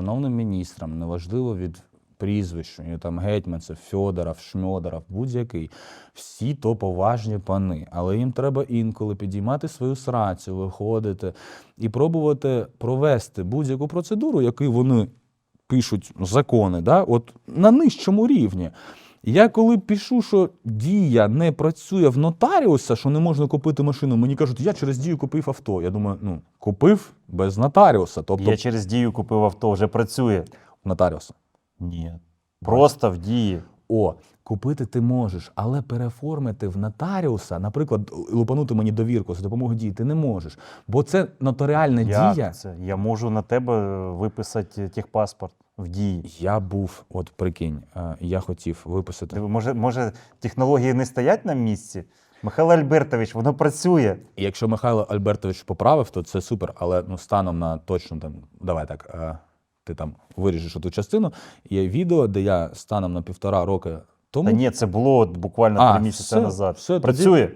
шановним міністрам, неважливо від прізвища, і там гетьманцев, Фьодоров, Шмьодоров, будь-який, всі то поважні пани. Але їм треба інколи підіймати свою срацю, виходити і пробувати провести будь-яку процедуру, яку вони пишуть закони, да, от на нижчому рівні. Я коли пишу, що дія не працює в нотаріуса, що не можна купити машину, мені кажуть, я через дію купив авто. Я думаю, ну купив без нотаріуса, тобто Я через дію купив авто, вже працює. нотаріуса. Ні. Просто в дії. О, купити ти можеш, але переформити в нотаріуса, наприклад, лупанути мені довірку за допомогою дії, ти не можеш. Бо це нотаріальна Як дія. це? Я можу на тебе виписати техпаспорт в дії. Я був, от прикинь, е, я хотів виписати. Диви, Може, може, технології не стоять на місці? Михайло Альбертович, воно працює. І Якщо Михайло Альбертович поправив, то це супер. Але ну станом на точно там, давай так, е, ти там виріжеш ту частину. Є відео, де я станом на півтора роки тому Та ні, це було буквально три місяці все, назад. все, тоді- працює.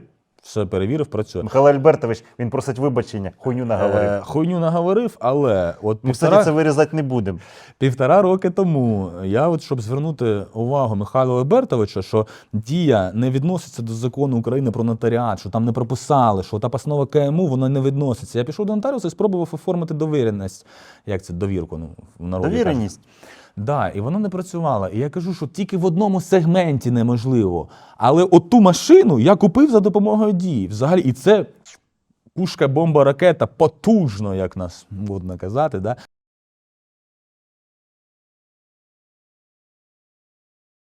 Все перевірив, працює. Михайло Альбертович, він просить вибачення, хуйню наговорив. Е, хуйню наговорив, але от Ми, кстати, півтора, це вирізати не будемо. півтора роки тому я, от щоб звернути увагу Михайла Альбертовича, що дія не відноситься до закону України про нотаріат, що там не прописали, що та постанова КМУ вона не відноситься. Я пішов до нотаріуса і спробував оформити довіреність. Як це довірку? Ну в народі кажуть. Довіреність. Да, і воно не працювало. І я кажу, що тільки в одному сегменті неможливо. Але от ту машину я купив за допомогою дії. Взагалі, і це пушка, бомба, ракета потужно, як нас модно казати. Да?